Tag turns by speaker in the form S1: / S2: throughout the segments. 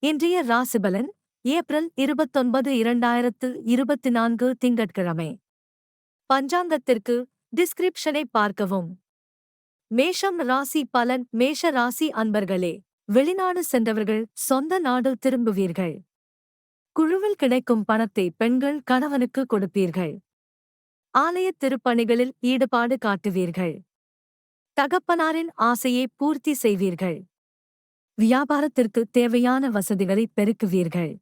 S1: இன்றைய ராசிபலன் ஏப்ரல் இருபத்தொன்பது இரண்டாயிரத்து இருபத்தி நான்கு திங்கட்கிழமை. பஞ்சாங்கத்திற்கு டிஸ்கிரிப்ஷனை பார்க்கவும். மேஷம் ராசி பலன் மேஷ ராசி அன்பர்களே வெளிநாடு சென்றவர்கள் சொந்த நாடு திரும்புவீர்கள். குழுவில் கிடைக்கும் பணத்தை பெண்கள் கணவனுக்கு கொடுப்பீர்கள். ஆலய திருப்பணிகளில் ஈடுபாடு காட்டுவீர்கள். தகப்பனாரின் ஆசையை பூர்த்தி செய்வீர்கள். வியாபாரத்திற்கு தேவையான வசதிகளை பெருக்குவீர்கள்.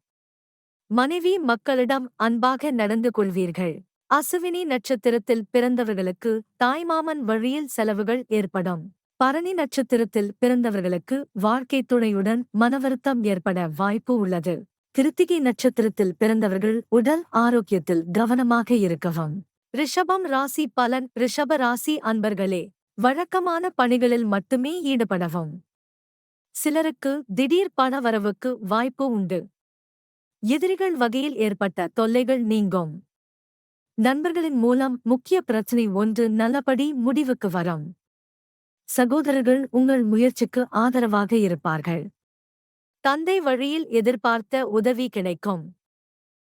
S1: மனைவி மக்களிடம் அன்பாக நடந்து கொள்வீர்கள். அசுவினி நட்சத்திரத்தில் பிறந்தவர்களுக்கு தாய்மாமன் வழியில் செலவுகள் ஏற்படும். பரணி நட்சத்திரத்தில் பிறந்தவர்களுக்கு வாழ்க்கை துணையுடன் மனவருத்தம் ஏற்பட வாய்ப்பு உள்ளது. கிருத்திகை நட்சத்திரத்தில் பிறந்தவர்கள் உடல் ஆரோக்கியத்தில் கவனமாக இருக்கவும். ரிஷபம் ராசி பலன் ரிஷப ராசி அன்பர்களே வழக்கமான பணிகளில் மட்டுமே ஈடுபடவும். சிலருக்கு திடீர் பண வரவுக்கு வாய்ப்பு உண்டு. எதிரிகள் வகையில் ஏற்பட்ட தொல்லைகள் நீங்கும். நண்பர்களின் மூலம் முக்கிய பிரச்சனை ஒன்று நல்லபடி முடிவுக்கு வரும். சகோதரர்கள் உங்கள் முயற்சிக்கு ஆதரவாக இருப்பார்கள். தந்தை வழியில் எதிர்பார்த்த உதவி கிடைக்கும்.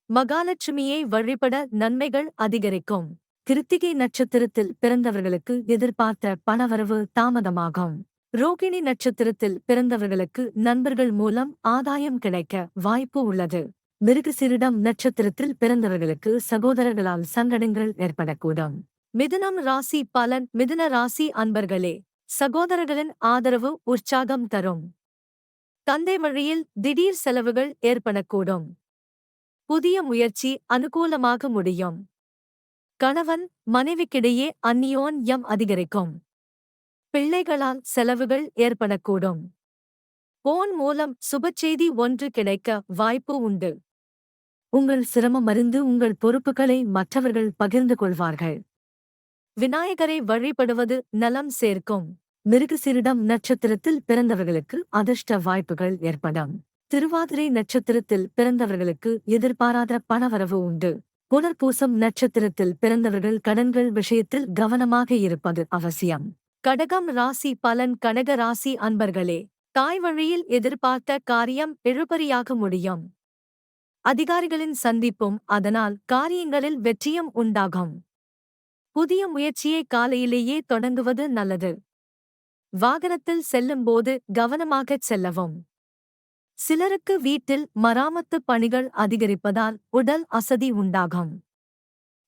S1: மகாலட்சுமியை வழிபட நன்மைகள் அதிகரிக்கும். கிருத்திகை நட்சத்திரத்தில் பிறந்தவர்களுக்கு எதிர்பார்த்த பணவரவு தாமதமாகும். ரோகிணி நட்சத்திரத்தில் பிறந்தவர்களுக்கு நண்பர்கள் மூலம் ஆதாயம் கிடைக்க வாய்ப்பு உள்ளது. மிருகசிரிடம் நட்சத்திரத்தில் பிறந்தவர்களுக்கு சகோதரர்களால் சங்கடங்கள் ஏற்படக்கூடும். மிதுனம் ராசி பலன் மிதுன ராசி அன்பர்களே சகோதரர்களின் ஆதரவு உற்சாகம் தரும். தந்தை வழியில் திடீர் செலவுகள் ஏற்படக்கூடும். புதிய முயற்சி அனுகூலமாக முடியும். கணவன் மனைவிக்கிடையே அந்நியோன் எம் அதிகரிக்கும். பிள்ளைகளால் செலவுகள் ஏற்படக்கூடும். போன் மூலம் சுபச்செய்தி ஒன்று கிடைக்க வாய்ப்பு உண்டு. உங்கள் சிரமம் அறிந்து உங்கள் பொறுப்புகளை மற்றவர்கள் பகிர்ந்து கொள்வார்கள். விநாயகரை வழிபடுவது நலம் சேர்க்கும். மிருகசிரிடம் நட்சத்திரத்தில் பிறந்தவர்களுக்கு அதிர்ஷ்ட வாய்ப்புகள் ஏற்படும். திருவாதிரை நட்சத்திரத்தில் பிறந்தவர்களுக்கு எதிர்பாராத பணவரவு உண்டு. புனர்பூசம் நட்சத்திரத்தில் பிறந்தவர்கள் கடன்கள் விஷயத்தில் கவனமாக இருப்பது அவசியம். கடகம் ராசி பலன் கனக ராசி அன்பர்களே தாய் வழியில் எதிர்பார்த்த காரியம் இழுபறியாக முடியும். அதிகாரிகளின் சந்திப்பும் அதனால் காரியங்களில் வெற்றியும் உண்டாகும். புதிய முயற்சியை காலையிலேயே தொடங்குவது நல்லது. வாகனத்தில் செல்லும்போது கவனமாகச் செல்லவும். சிலருக்கு வீட்டில் மராமத்து பணிகள் அதிகரிப்பதால் உடல் அசதி உண்டாகும்.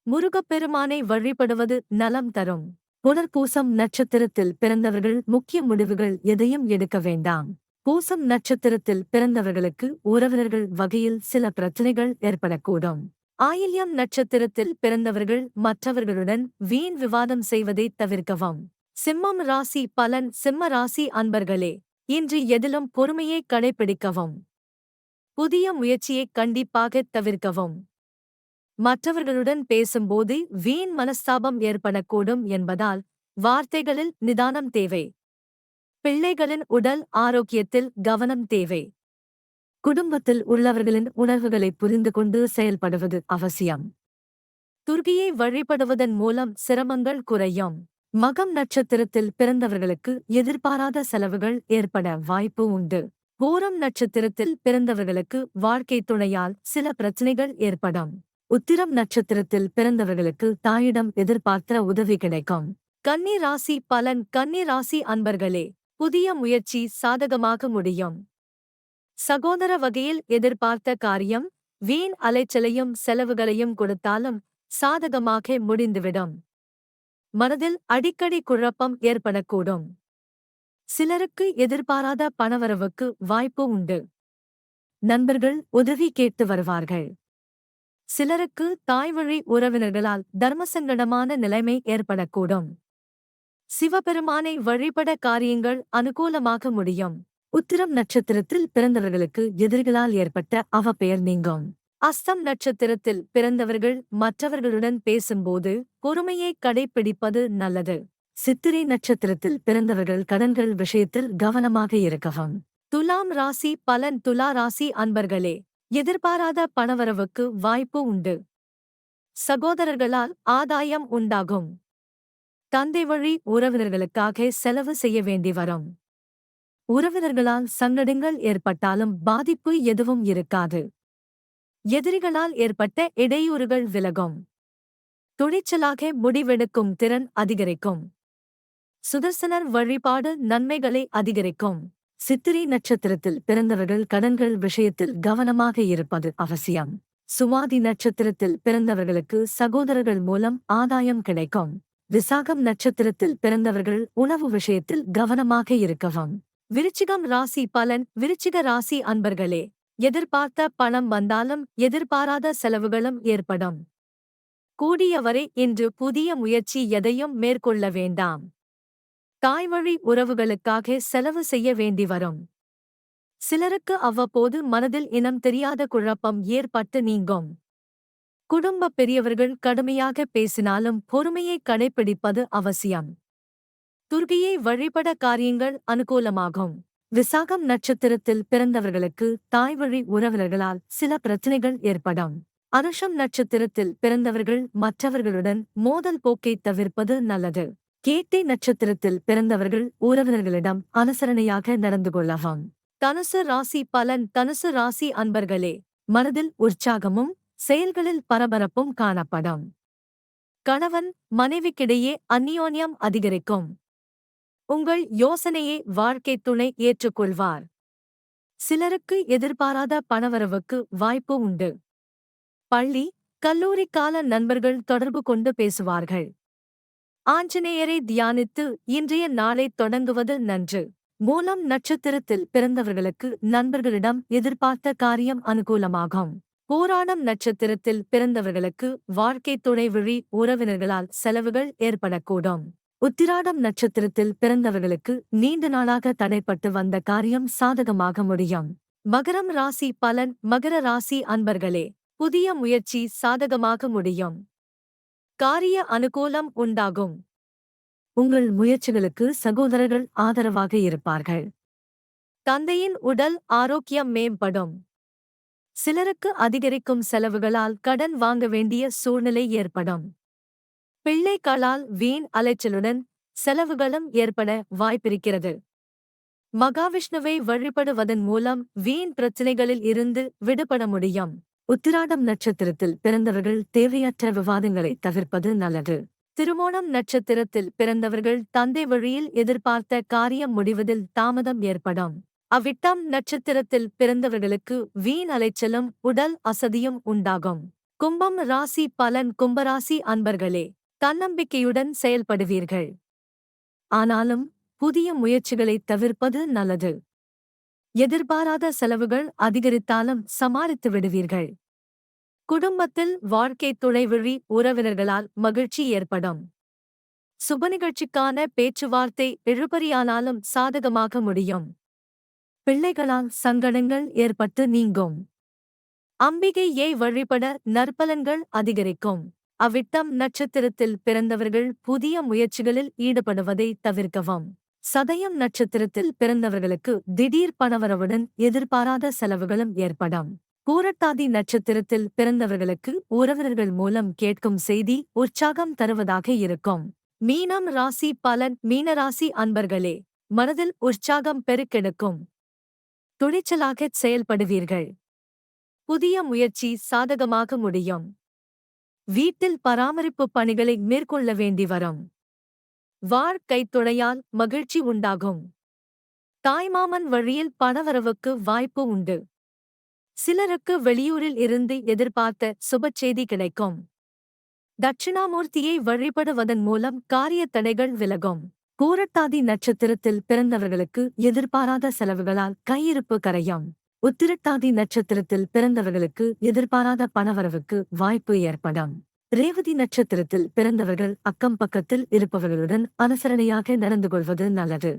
S1: முருகப்பெருமானை வழிபடுவது நலம் தரும். புனர்பூசம் நட்சத்திரத்தில் பிறந்தவர்கள் முக்கிய முடிவுகள் எதையும் எடுக்க வேண்டாம். பூசம் நட்சத்திரத்தில் பிறந்தவர்களுக்கு உறவினர்கள் வகையில் சில பிரச்சனைகள் ஏற்படக்கூடும். ஆயில்யம் நட்சத்திரத்தில் பிறந்தவர்கள் மற்றவர்களுடன் வீண் விவாதம் செய்வதை தவிர்க்கவும். சிம்மம் ராசி பலன் சிம்ம ராசி அன்பர்களே இன்று எதிலும் பொறுமையை கடைபிடிக்கவும். புதிய முயற்சியை கண்டிப்பாக தவிர்க்கவும். மற்றவர்களுடன் பேசும்போது வீண் மனஸ்தாபம் ஏற்படக்கூடும் என்பதால் வார்த்தைகளில் நிதானம் தேவை. பிள்ளைகளின் உடல் ஆரோக்கியத்தில் கவனம் தேவை. குடும்பத்தில் உள்ளவர்களின் உணர்வுகளை புரிந்து கொண்டு செயல்படுவது அவசியம். துர்கியை வழிபடுவதன் மூலம் சிரமங்கள் குறையும். மகம் நட்சத்திரத்தில் பிறந்தவர்களுக்கு எதிர்பாராத செலவுகள் ஏற்பட வாய்ப்பு உண்டு. பூரம் நட்சத்திரத்தில் பிறந்தவர்களுக்கு வாழ்க்கை துணையால் சில பிரச்சனைகள் ஏற்படும். உத்திரம் நட்சத்திரத்தில் பிறந்தவர்களுக்கு தாயிடம் எதிர்பார்த்த உதவி கிடைக்கும். கன்னி ராசி பலன். கன்னி ராசி அன்பர்களே புதிய முயற்சி சாதகமாக முடியும். சகோதர வகையில் எதிர்பார்த்த காரியம் வீண் அலைச்சலையும் செலவுகளையும் கொடுத்தாலும் சாதகமாக முடிந்துவிடும். மனதில் அடிக்கடி குழப்பம் ஏற்படக்கூடும். சிலருக்கு எதிர்பாராத பணவரவுக்கு வாய்ப்பு உண்டு. நண்பர்கள் உதவி கேட்டு வருவார்கள். சிலருக்கு தாய்வழி உறவினர்களால் தர்மசங்கடமான நிலைமை ஏற்படக்கூடும். சிவபெருமானை வழிபட காரியங்கள் அனுகூலமாக முடியும். உத்திரம் நட்சத்திரத்தில் பிறந்தவர்களுக்கு எதிரிகளால் ஏற்பட்ட அவப்பெயர் நீங்கும். அஸ்தம் நட்சத்திரத்தில் பிறந்தவர்கள் மற்றவர்களுடன் பேசும்போது பொறுமையை கடைப்பிடிப்பது நல்லது. சித்திரை நட்சத்திரத்தில் பிறந்தவர்கள் கடன்கள் விஷயத்தில் கவனமாக இருக்கவும். துலாம் ராசி பலன் துலா ராசி அன்பர்களே எதிர்பாராத பணவரவுக்கு வாய்ப்பு உண்டு. சகோதரர்களால் ஆதாயம் உண்டாகும். தந்தை வழி உறவினர்களுக்காக செலவு செய்ய வேண்டி வரும். உறவினர்களால் சங்கடங்கள் ஏற்பட்டாலும் பாதிப்பு எதுவும் இருக்காது. எதிரிகளால் ஏற்பட்ட இடையூறுகள் விலகும். துணிச்சலாக முடிவெடுக்கும் திறன் அதிகரிக்கும். சுதர்சனர் வழிபாடு நன்மைகளை அதிகரிக்கும். சித்திரை நட்சத்திரத்தில் பிறந்தவர்கள் கடன்கள் விஷயத்தில் கவனமாக இருப்பது அவசியம். சுவாதி நட்சத்திரத்தில் பிறந்தவர்களுக்கு சகோதரர்கள் மூலம் ஆதாயம் கிடைக்கும். விசாகம் நட்சத்திரத்தில் பிறந்தவர்கள் உணவு விஷயத்தில் கவனமாக இருக்கவும். விருச்சிகம் ராசி பலன் விருச்சிக ராசி அன்பர்களே எதிர்பார்த்த பணம் வந்தாலும் எதிர்பாராத செலவுகளும் ஏற்படும். கூடியவரை இன்று புதிய முயற்சி எதையும் மேற்கொள்ள வேண்டாம். தாய்வழி உறவுகளுக்காக செலவு செய்ய வேண்டி வரும். சிலருக்கு அவ்வப்போது மனதில் இனம் தெரியாத குழப்பம் ஏற்பட்டு நீங்கும். குடும்ப பெரியவர்கள் கடுமையாக பேசினாலும் பொறுமையை கடைபிடிப்பது அவசியம். துர்கியை வழிபட காரியங்கள் அனுகூலமாகும். விசாகம் நட்சத்திரத்தில் பிறந்தவர்களுக்கு தாய்வழி உறவினர்களால் சில பிரச்சனைகள் ஏற்படும். அனுஷம் நட்சத்திரத்தில் பிறந்தவர்கள் மற்றவர்களுடன் மோதல் போக்கை தவிர்ப்பது நல்லது. கேட்டை நட்சத்திரத்தில் பிறந்தவர்கள் உறவினர்களிடம் அனுசரணையாக நடந்து கொள்ளவும் தனுசு ராசி பலன் தனுசு ராசி அன்பர்களே மனதில் உற்சாகமும் செயல்களில் பரபரப்பும் காணப்படும். கணவன் மனைவிக்கிடையே அந்நியோன்யம் அதிகரிக்கும். உங்கள் யோசனையை வாழ்க்கை துணை ஏற்றுக்கொள்வார். சிலருக்கு எதிர்பாராத பணவரவுக்கு வாய்ப்பு உண்டு. பள்ளி கல்லூரி கால நண்பர்கள் தொடர்பு கொண்டு பேசுவார்கள். ஆஞ்சநேயரை தியானித்து இன்றைய நாளை தொடங்குவது நன்று. மூலம் நட்சத்திரத்தில் பிறந்தவர்களுக்கு நண்பர்களிடம் எதிர்பார்த்த காரியம் அனுகூலமாகும். போராடம் நட்சத்திரத்தில் பிறந்தவர்களுக்கு வாழ்க்கை துணை விழி உறவினர்களால் செலவுகள் ஏற்படக்கூடும். உத்திராடம் நட்சத்திரத்தில் பிறந்தவர்களுக்கு நீண்ட நாளாக தடைப்பட்டு வந்த காரியம் சாதகமாக முடியும். மகரம் ராசி பலன் மகர ராசி அன்பர்களே புதிய முயற்சி சாதகமாக முடியும். காரிய அனுகூலம் உண்டாகும். உங்கள் முயற்சிகளுக்கு சகோதரர்கள் ஆதரவாக இருப்பார்கள். தந்தையின் உடல் ஆரோக்கியம் மேம்படும். சிலருக்கு அதிகரிக்கும் செலவுகளால் கடன் வாங்க வேண்டிய சூழ்நிலை ஏற்படும். பிள்ளைகளால் வீண் அலைச்சலுடன் செலவுகளும் ஏற்பட வாய்ப்பிருக்கிறது. மகாவிஷ்ணுவை வழிபடுவதன் மூலம் வீண் பிரச்சினைகளில் இருந்து விடுபட முடியும். உத்திராடம் நட்சத்திரத்தில் பிறந்தவர்கள் தேவையற்ற விவாதங்களை தவிர்ப்பது நல்லது. திருமோணம் நட்சத்திரத்தில் பிறந்தவர்கள் தந்தை வழியில் எதிர்பார்த்த காரியம் முடிவதில் தாமதம் ஏற்படும். அவ்விட்டம் நட்சத்திரத்தில் பிறந்தவர்களுக்கு வீண் அலைச்சலும் உடல் அசதியும் உண்டாகும். கும்பம் ராசி பலன் கும்பராசி அன்பர்களே தன்னம்பிக்கையுடன் செயல்படுவீர்கள். ஆனாலும் புதிய முயற்சிகளை தவிர்ப்பது நல்லது. எதிர்பாராத செலவுகள் அதிகரித்தாலும் சமாளித்து விடுவீர்கள். குடும்பத்தில் வாழ்க்கை துணைவிழி உறவினர்களால் மகிழ்ச்சி ஏற்படும். சுப நிகழ்ச்சிக்கான பேச்சுவார்த்தை இழுபறியானாலும் சாதகமாக முடியும். பிள்ளைகளால் சங்கடங்கள் ஏற்பட்டு நீங்கும். அம்பிகையை வழிபட நற்பலன்கள் அதிகரிக்கும். அவ்விட்டம் நட்சத்திரத்தில் பிறந்தவர்கள் புதிய முயற்சிகளில் ஈடுபடுவதை தவிர்க்கவும். சதயம் நட்சத்திரத்தில் பிறந்தவர்களுக்கு திடீர் பணவரவுடன் எதிர்பாராத செலவுகளும் ஏற்படும் பூரட்டாதி நட்சத்திரத்தில் பிறந்தவர்களுக்கு உறவினர்கள் மூலம் கேட்கும் செய்தி உற்சாகம் தருவதாக இருக்கும். மீனம் ராசி பலன் மீனராசி அன்பர்களே மனதில் உற்சாகம் பெருக்கெடுக்கும். துணிச்சலாகச் செயல்படுவீர்கள். புதிய முயற்சி சாதகமாக முடியும். வீட்டில் பராமரிப்பு பணிகளை மேற்கொள்ள வேண்டி வரும். வாழ்க்கை துணையால் மகிழ்ச்சி உண்டாகும். தாய்மாமன் வழியில் பணவரவுக்கு வாய்ப்பு உண்டு. சிலருக்கு வெளியூரில் இருந்து எதிர்பார்த்த சுபச்செய்தி கிடைக்கும். தட்சிணாமூர்த்தியை வழிபடுவதன் மூலம் காரிய தடைகள் விலகும். கூரட்டாதி நட்சத்திரத்தில் பிறந்தவர்களுக்கு எதிர்பாராத செலவுகளால் கையிருப்பு கரையும். உத்திரட்டாதி நட்சத்திரத்தில் பிறந்தவர்களுக்கு எதிர்பாராத பணவரவுக்கு வாய்ப்பு ஏற்படும். ரேவதி நட்சத்திரத்தில் பிறந்தவர்கள் அக்கம் பக்கத்தில் இருப்பவர்களுடன் அனுசரணையாக நடந்து கொள்வது நல்லது.